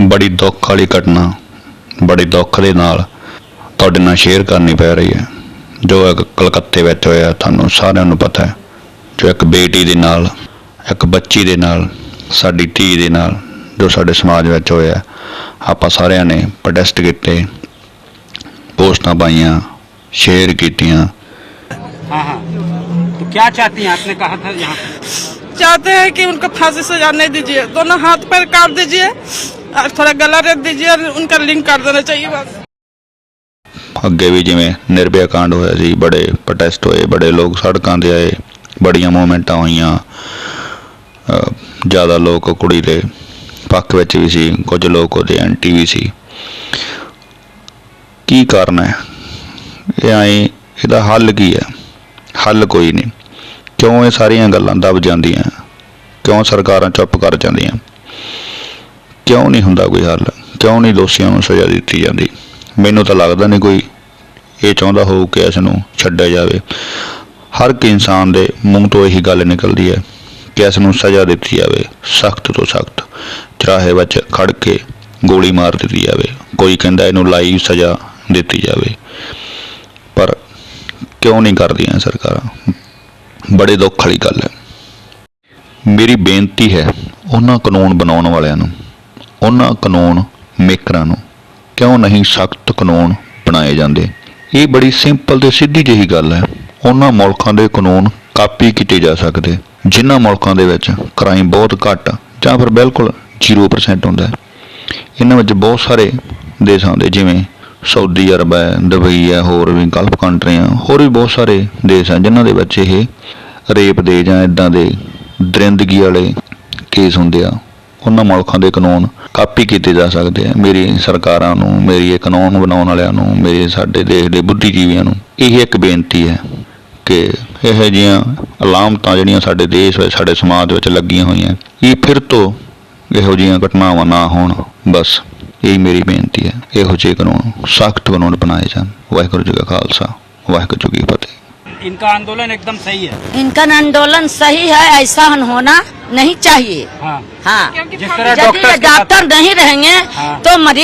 ਬੜੀ ਦੁੱਖ ਵਾਲੀ ਘਟਨਾ ਬੜੀ ਦੁੱਖ ਦੇ ਨਾਲ ਤੁਹਾਡੇ ਨਾਲ ਸ਼ੇਅਰ ਕਰਨੀ ਪੈ ਰਹੀ ਹੈ ਜੋ ਇੱਕ ਕਲਕੱਤੇ ਵਿੱਚ ਹੋਇਆ ਤੁਹਾਨੂੰ ਸਾਰਿਆਂ ਨੂੰ ਪਤਾ ਹੈ ਜੋ ਇੱਕ ਬੇਟੀ ਦੇ ਨਾਲ ਇੱਕ ਬੱਚੀ ਦੇ ਨਾਲ ਸਾਡੀ ਧੀ ਦੇ ਨਾਲ ਜੋ ਸਾਡੇ ਸਮਾਜ ਵਿੱਚ ਹੋਇਆ ਆਪਾਂ ਸਾਰਿਆਂ ਨੇ ਪ੍ਰੋਟੈਸਟ ਕੀਤੇ ਪੋਸਟਾਂ ਪਾਈਆਂ ਸ਼ੇਅਰ ਕੀਤੀਆਂ हाँ हाँ तो क्या चाहती हैं आपने कहा था यहाँ पे चाहते हैं कि उनको फांसी सजा नहीं दीजिए दोनों हाथ पैर काट दीजिए और थोड़ा गला रेत दीजिए और उनका लिंक कर देना चाहिए बस ਅੱਗੇ ਵੀ ਜਿਵੇਂ ਨਿਰਭੈ ਕਾਂਡ ਹੋਇਆ ਸੀ, ਬੜੇ ਪ੍ਰੋਟੈਸਟ ਹੋਏ, ਬੜੇ ਲੋਕ ਸੜਕਾਂ ਤੇ ਆਏ, ਬੜੀਆਂ ਮੂਵਮੈਂਟਾਂ ਹੋਈਆਂ ਜ਼ਿਆਦਾ ਲੋਕ ਕੁੜੀ ਦੇ ਪੱਖ ਵਿੱਚ ਵੀ ਸੀ, ਕੁਝ ਲੋਕ ਉਹਦੇ ਐਂਟੀ ਵੀ ਸੀ। ਕੀ ਕਾਰਨ ਹੈ? ਇਹ ਐਂ, ਇਹਦਾ ਹੱਲ ਕੀ ਹੈ? ਹੱਲ ਕੋਈ ਨਹੀਂ। ਕਿਉਂ ਇਹ ਸਾਰੀਆਂ ਗੱਲਾਂ ਦਬ ਜਾਂਦੀਆਂ? ਕਿਉਂ ਸਰਕਾਰਾਂ ਚੁੱਪ ਕਰ ਜਾਂਦੀਆਂ? ਕਿਉਂ ਨਹੀਂ ਹੁੰਦਾ ਕੋਈ ਹੱਲ? ਕਿਉਂ ਨਹੀਂ ਦੋਸ਼ੀਆਂ ਨੂੰ ਸਜ਼ਾ ਦਿੱਤੀ ਜਾਂਦੀ? ਮੈਨੂੰ ਤਾਂ ਲੱਗਦਾ ਨਹੀਂ ਕੋਈ ਇਹ ਚਾਹੁੰਦਾ ਹੋਊ ਕਿ ਇਸ ਨੂੰ ਛੱਡਿਆ ਜਾਵੇ। ਹਰ ਇੱਕ ਇਨਸਾਨ ਦੇ ਮੂੰਹ ਤੋਂ ਇਹੀ ਗੱਲ ਨਿਕਲਦੀ ਹੈ ਕਿ ਇਸ ਨੂੰ ਸਜ਼ਾ ਦਿੱਤੀ ਜਾਵੇ, ਸਖਤ ਤੋਂ ਸਖਤ, ਚਰਾਹੇ ਵਿੱਚ ਖੜ ਕੇ ਗੋਲੀ ਮਾਰ ਦਿੱਤੀ ਜਾਵੇ। ਕੋਈ ਕਹਿੰਦਾ ਇਹਨੂੰ ਲਾਈਵ ਸਜ਼ਾ ਦਿੱਤੀ ਜਾਵੇ। ਪਰ ਕਿਉਂ ਨਹੀਂ ਕਰਦੀਆਂ ਸਰਕਾਰਾਂ? ਬੜੇ ਦੁੱਖ ਵਾਲੀ ਗੱਲ ਹੈ। ਮੇਰੀ ਬੇਨਤੀ ਹੈ ਉਹਨਾਂ ਕਾਨੂੰਨ ਬਣਾਉਣ ਵਾਲਿਆਂ ਨੂੰ ਉਹਨਾਂ ਕਾਨੂੰਨ ਮੇਕਰਾਂ ਨੂੰ। ਕਿਉਂ ਨਹੀਂ ਸਖਤ ਕਾਨੂੰਨ ਬਣਾਏ ਜਾਂਦੇ? ਇਹ ਬੜੀ ਸਿੰਪਲ ਤੇ ਸਿੱਧੀ ਜਿਹੀ ਗੱਲ ਹੈ। ਉਹਨਾਂ ਮੁਲਕਾਂ ਦੇ ਕਾਨੂੰਨ ਕਾਪੀ ਕੀਤੇ ਜਾ ਸਕਦੇ। ਜਿਨ੍ਹਾਂ ਮੁਲਕਾਂ ਦੇ ਵਿੱਚ ਕ੍ਰਾਈਮ ਬਹੁਤ ਘੱਟ ਜਾਂ ਫਿਰ ਬਿਲਕੁਲ 0% ਹੁੰਦਾ ਹੈ। ਇਹਨਾਂ ਵਿੱਚ ਬਹੁਤ ਸਾਰੇ ਦੇਸ਼ਾਂ ਦੇ ਜਿਵੇਂ ਸਾਊਦੀ ਅਰਬ ਹੈ, ਦੁਬਈ ਹੈ, ਹੋਰ ਵੀ ਗਲਫ ਕੰਟਰੀਆਂ, ਹੋਰ ਵੀ ਬਹੁਤ ਸਾਰੇ ਦੇਸ਼ ਆ ਜਿਨ੍ਹਾਂ ਦੇ ਵਿੱਚ ਇਹ ਰੇਪ ਦੇ ਜਾਂ ਇਦਾਂ ਦੇ ਦਰਿੰਦਗੀ ਵਾਲੇ ਕੇਸ ਹੁੰਦੇ ਆ। ਉਹਨਾਂ ਮੁਲਕਾਂ ਦੇ ਕਾਨੂੰਨ ਕਾਪੀ ਕੀਤੇ ਜਾ ਸਕਦੇ ਆ। ਮੇਰੀ ਸਰਕਾਰਾਂ ਨੂੰ, ਮੇਰੀ ਇਹ ਕਾਨੂੰਨ ਬਣਾਉਣ ਵਾਲਿਆਂ ਨੂੰ, ਮੇਰੇ ਸਾਡੇ ਦੇਸ਼ ਦੇ ਬੁੱਧੀਜੀਵੀਆਂ ਨੂੰ ਇਹ ਇੱਕ ਬੇਨਤੀ ਹੈ ਕਿ ਇਹੋ ਜਿਹੀਆਂ ਅਲਾਮਤਾਂ ਜਿਹੜੀਆਂ ਸਾਡੇ ਦੇਸ਼ ਵਿੱਚ, ਸਾਡੇ ਸਮਾਜ ਵਿੱਚ ਲੱਗੀਆਂ ਹੋਈਆਂ, ਇਹ ਫਿਰ ਤੋਂ ਇਹੋ ਜਿਹੀਆਂ ਘਟਨਾਵਾਂ ਨਾ ਹੋਣ। ਬਸ ਇਹ ਮੇਰੀ ਬੇਨਤੀ ਹੈ। ਇਹੋ ਜਿਹੇ ਕਾਨੂੰਨ ਸਖਤ ਕਾਨੂੰਨ ਬਣਾਏ ਜਾਣ। ਵਾਹਿਗੁਰੂ ਜੀ ਕਾ ਖਾਲਸਾ, ਵਾਹਿਗੁਰੂ ਜੀ ਕੀ ਫਤਿਹ। इनका आंदोलन एकदम सही है इनका आंदोलन सही है ऐसा होना नहीं चाहिए हाँ हाँ क्योंकि जिस तरह यदि डॉक्टर ये डॉक्टर नहीं रहेंगे हाँ। तो मरीज